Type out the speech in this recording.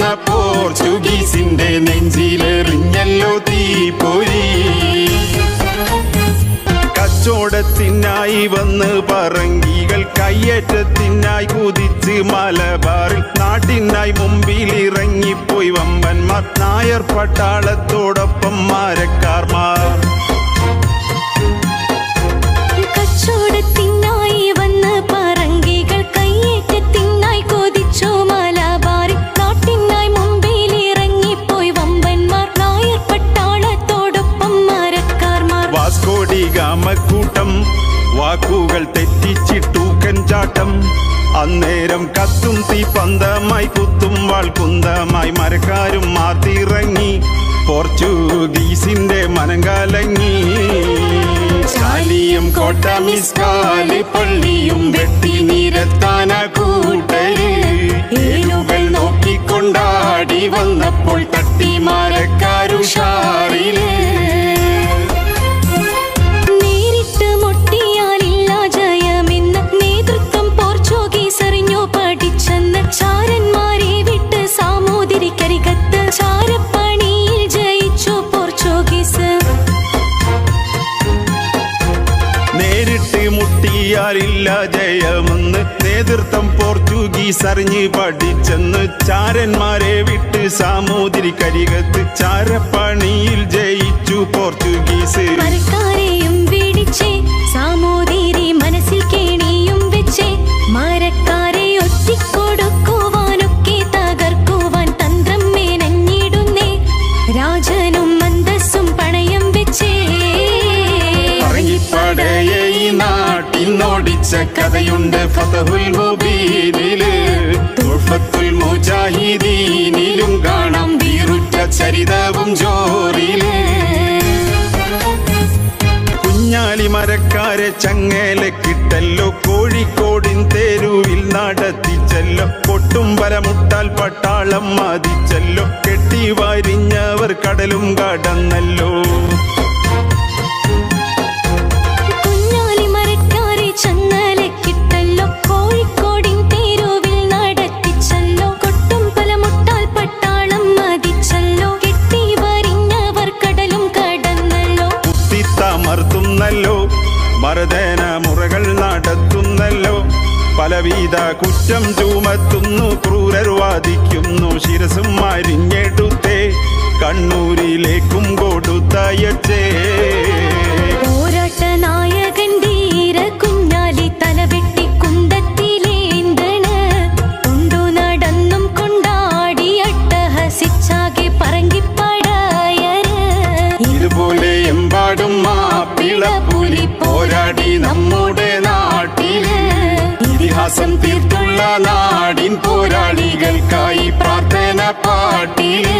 പോർച്ചുഗീസിന്റെ നെഞ്ചിലെറിഞ്ഞല്ലോ തീപ്പൊരി. കച്ചോടത്തിനായി വന്ന് പറങ്കികൾ കയ്യേറ്റത്തിനായി കുതിച്ച് മലബാറിൽ നാട്ടിനായി മുമ്പിൽ ഇറങ്ങിപ്പോയി വമ്പന്മാർ. നായർ പട്ടാളത്തോടൊപ്പം മാരക്കാർമാർ വാസ്കോടി ഗാമക്കൂട്ടം വാക്കുകൾ തെറ്റിച്ചിട്ടൂക്കൻ ചാട്ടം അന്നേരം കത്തും തീ പന്തമായി കുത്തും വാൾകുന്തമായി മരക്കാരും മാർത്തിറങ്ങി പോർച്ചുഗീസിന്റെ മനം കലങ്ങി. സ്കാലിയും കോട്ട മിസ്കാലി പള്ളിയും വെട്ടി നിരത്താന കൂട്ടര്. ഏനുകൾ നോക്കിക്കൊണ്ടാടി വന്നപ്പോൾ മുട്ടിയാലില്ല ജയമെന്ന് നേതൃത്വം പോർച്ചുഗീസ് അറിഞ്ഞ് പഠിച്ചെന്ന് ചാരന്മാരെ വിട്ട് സാമൂതിരി കരികത്ത് ചാരപ്പണിയിൽ ജയിച്ചു പോർച്ചുഗീസ്. നാട്ടിന്നോടിച്ച കഥയുണ്ട് ഫതഹുൽ മുജാഹിദീനിലും കാണാം വീറുറ്റ ചരിതവും ജോറിൽ. കുഞ്ഞാലി മരക്കാരെ ചങ്ങേലക്കിട്ടല്ലോ കോഴിക്കോടിൻ തേരുവിൽ നടത്തിച്ചല്ലോ. കൊട്ടും പലമുട്ടാൽ പട്ടാളം മതിച്ചല്ലോ. കെട്ടി വാരിഞ്ഞവർ കടലും കടന്നല്ലോ. മറുതേന മുറകൾ നടത്തുന്നല്ലോ. പലവിധ കുറ്റം ചുമത്തുന്നു ക്രൂരർ വാദിക്കുന്നു. ശിരസും മരിഞ്ഞെടുത്തേ കണ്ണൂരിലേക്കും കൊടുത്തയച്ചേ. പറങ്കിപ്പടായര്. ഇതുപോലെ എമ്പാടും മാപ്പിള പുലി പോരാടി നമ്മുടെ നാട്ടിലെ ഇതിഹാസം തീർത്തുള്ള നാടിൻ പോരാളികൾക്കായി പ്രാർത്ഥന പാട്ടിൽ.